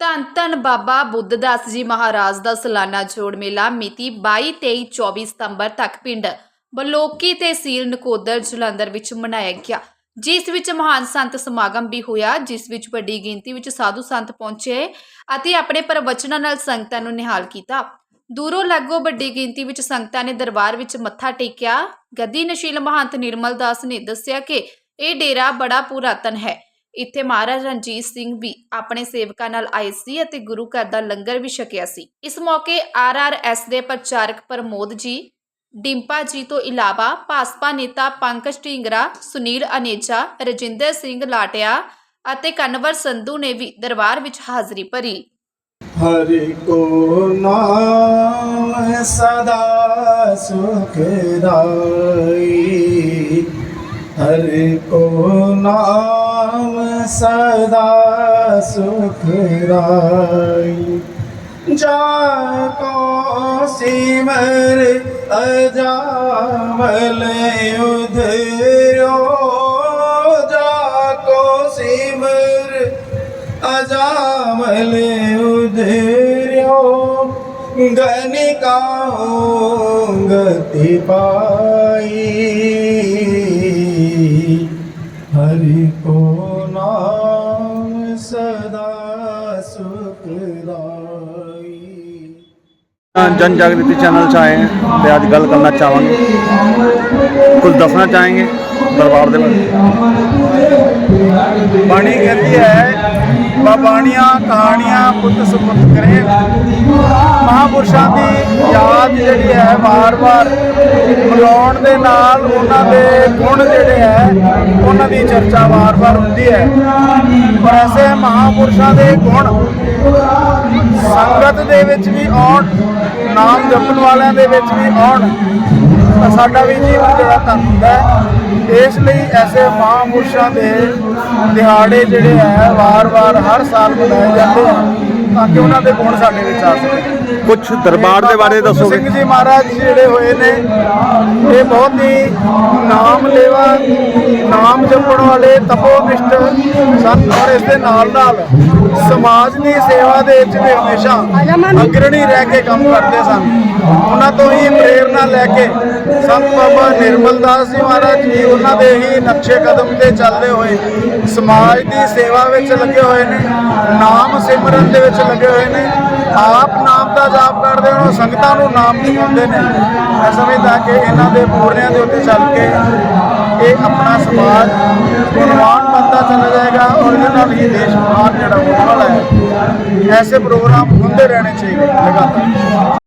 ਧੰਨ ਧੰਨ ਬਾਬਾ ਬੁੱਧ ਦਾਸ ਜੀ ਮਹਾਰਾਜ ਦਾ ਸਾਲਾਨਾ ਜੋੜ ਮੇਲਾ ਮਿਤੀ 22 23 24 ਸਤੰਬਰ ਤੱਕ ਪਿੰਡ ਬਲੋਕੀ ਤਹਿਸੀਲ ਨਕੋਦਰ ਜਲੰਧਰ ਵਿੱਚ ਮਨਾਇਆ ਗਿਆ। ਜਿਸ ਵਿੱਚ ਮਹਾਨ ਸੰਤ ਸਮਾਗਮ ਵੀ ਹੋਇਆ, ਜਿਸ ਵਿੱਚ ਵੱਡੀ ਗਿਣਤੀ ਵਿੱਚ ਸਾਧੂ ਸੰਤ ਪਹੁੰਚੇ ਅਤੇ ਆਪਣੇ ਪ੍ਰਵਚਨਾਂ ਨਾਲ ਸੰਗਤਾਂ ਨੂੰ ਨਿਹਾਲ ਕੀਤਾ। ਦੂਰੋਂ ਲਾਗੋ ਵੱਡੀ ਗਿਣਤੀ ਵਿੱਚ ਸੰਗਤਾਂ ਨੇ ਦਰਬਾਰ ਵਿੱਚ ਮੱਥਾ ਟੇਕਿਆ। ਗੱਦੀ ਨਸ਼ੀਲ ਮਹੰਤ ਨਿਰਮਲ ਦਾਸ ਨੇ ਦੱਸਿਆ ਕਿ ਇਹ ਡੇਰਾ ਬੜਾ ਪੁਰਾਤਨ ਹੈ। ਇੱਥੇ ਮਹਾਰਾਜ ਰਣਜੀਤ ਸਿੰਘ ਵੀ ਆਪਣੇ ਸੇਵਕਾਂ ਨਾਲ ਆਏ ਸੀ ਅਤੇ ਗੁਰੂ ਘਰ ਦਾ ਲੰਗਰ ਵੀ ਛਕਿਆ ਸੀ। ਇਸ ਮੌਕੇ ਆਰਆਰਐਸ ਦੇ ਪ੍ਰਚਾਰਕ ਪ੍ਰਮੋਦ ਜੀ, ਡਿੰਪਾ ਜੀ ਤੋਂ ਇਲਾਵਾ ਭਾਜਪਾ ਨੇਤਾ ਪੰਕਜ ਢੀਂਗਰਾ, ਸੁਨੀਲ ਅਨੇਜਾ, ਰਜਿੰਦਰ ਸਿੰਘ ਲਾਟਿਆ ਅਤੇ ਕਨਵਰ ਸੰਧੂ ਨੇ ਵੀ ਦਰਬਾਰ ਵਿੱਚ ਹਾਜ਼ਰੀ ਭਰੀ। ਹਰਿ ਕੋ ਨਾਮ ਸਦਾ ਸੁਖ ਰਾਈ ਹਰਿ ਕੋ ਨਾਮ ਸਦਾ ਸੁਖ ਰਾਈ ਜਾ ਕੋ ਸਿਮਰ ਅਜਾਮਲ ਉਧਿਓ ਜਾ ਕੋ ਸਿਮਰ ਅਜਾਮਲ ਉਧਰਿਓ ਗਨਿਕਾਉ ਗਤੀ जन जागृति चैनल से आए हैं तो आज गल करना चाहेंगे कुछ दसना चाहेंगे दरबार ਦੇ ਬਾਰੇ ਬਾਣੀ ਕਹਿੰਦੀ ਹੈ ਬਾਬਾਣੀਆਂ ਕਹਾਣੀਆਂ ਪੁੱਤ ਸੁਪੁੱਤ ਕਰੇ ਮਹਾਪੁਰਸ਼ਾਂ ਦੀ ਯਾਦ ਜਿਹੜੀ ਹੈ ਵਾਰ-ਵਾਰ ਬੁਲਾਉਣ ਦੇ ਨਾਲ ਉਹਨਾਂ ਦੇ ਗੁਣ ਜਿਹੜੇ ਹੈ ਉਹਨਾਂ ਦੀ ਚਰਚਾ ਵਾਰ-ਵਾਰ ਹੁੰਦੀ ਹੈ ਪਰ ਐਸੇ ਮਹਾਪੁਰਸ਼ਾਂ ਦੇ ਗੁਣ ਸੰਗਤ ਦੇ ਵਿੱਚ ਵੀ ਆਉਣ, ਨਾਮ ਜਪਣ ਵਾਲਿਆਂ ਦੇ ਵਿੱਚ ਵੀ ਆਉਣ ਸਾਡਾ ਵੀ ਜੀਵਨ ਜਿਹੜਾ ਧੰਨ ਹੁੰਦਾ ਹੈ। ਇਸ ਲਈ ਐਸੇ ਮਹਾਂਪੁਰਸ਼ਾਂ ਦੇ ਦਿਹਾੜੇ ਜਿਹੜੇ ਹੈ, ਵਾਰ-ਵਾਰ ਹਰ ਸਾਲ ਮਨਾਏ ਜਾਂਦੇ ਹਨ, ਤਾਂ ਕਿ ਉਹਨਾਂ ਦੇ ਗੁਣ ਸਾਡੇ ਵਿੱਚ ਆ ਸਕਣ ਕੁਝ ਦਰਬਾਰ ਦੇ ਬਾਰੇ ਬਾਬਾ ਦੱਸੋਗੇ ਸਿੰਘ ਜੀ ਮਹਾਰਾਜ ਜਿਹੜੇ ਹੋਏ ਨੇ, ਇਹ ਬਹੁਤ ਹੀ ਨਾਮ ਲੇਵਾ ਨਾਮ ਜਪਣ ਵਾਲੇ ਤਪੋਨਿਸ਼ਟ ਸਨ ਔਰ ਇਸ ਦੇ ਨਾਲ ਨਾਲ ਸਮਾਜ ਦੀ ਸੇਵਾ ਦੇ ਵਿੱਚ ਵੀ ਹਮੇਸ਼ਾ ਅਗਰਣੀ ਰਹਿ ਕੇ ਕੰਮ ਕਰਦੇ ਸਨ। ਉਹਨਾਂ ਤੋਂ ਹੀ ਪ੍ਰੇਰਣਾ ਲੈ ਕੇ ਸੰਤ ਬਾਬਾ ਨਿਰਮਲ ਦਾਸ ਜੀ ਮਹਾਰਾਜ ਜੀ ਉਹਨਾਂ ਦੇ ਹੀ ਨਕਸ਼ੇ ਕਦਮ ਤੇ ਚੱਲਦੇ ਹੋਏ ਸਮਾਜ ਦੀ ਸੇਵਾ ਵਿੱਚ ਲੱਗੇ ਹੋਏ ਨੇ, ਨਾਮ ਸਿਮਰਨ ਦੇ ਵਿੱਚ ਲੱਗੇ ਹੋਏ ਨੇ। ਆਪ ਨਾਮ ਦਾ ਜਾਪ ਕਰਦੇ ਹਨ ਸੰਗਤਾਂ ਨੂੰ ਨਾਮ ਦਿਖਾਉਂਦੇ ਨੇ। ਮੈਂ ਸਮਝਦਾ ਕਿ ਇਹਨਾਂ ਦੇ ਪੂਰਨਿਆਂ ਦੇ ਉੱਤੇ ਚੱਲ ਕੇ ਇਹ ਆਪਣਾ ਸਮਾਜ ਗੁਣਵਾਨ ਬਣਦਾ ਚਲਾ ਜਾਏਗਾ ਔਰ ਇਹਦੇ ਨਾਲ ਹੀ ਦੇਸ਼ ਮਹਾਨ ਜਿਹੜਾ ਹੋਣ ਵਾਲਾ ਹੈ। ਐਸੇ ਪ੍ਰੋਗਰਾਮ ਹੁੰਦੇ ਰਹਿਣੇ ਚਾਹੀਦੇ ਲਗਾਤਾਰ।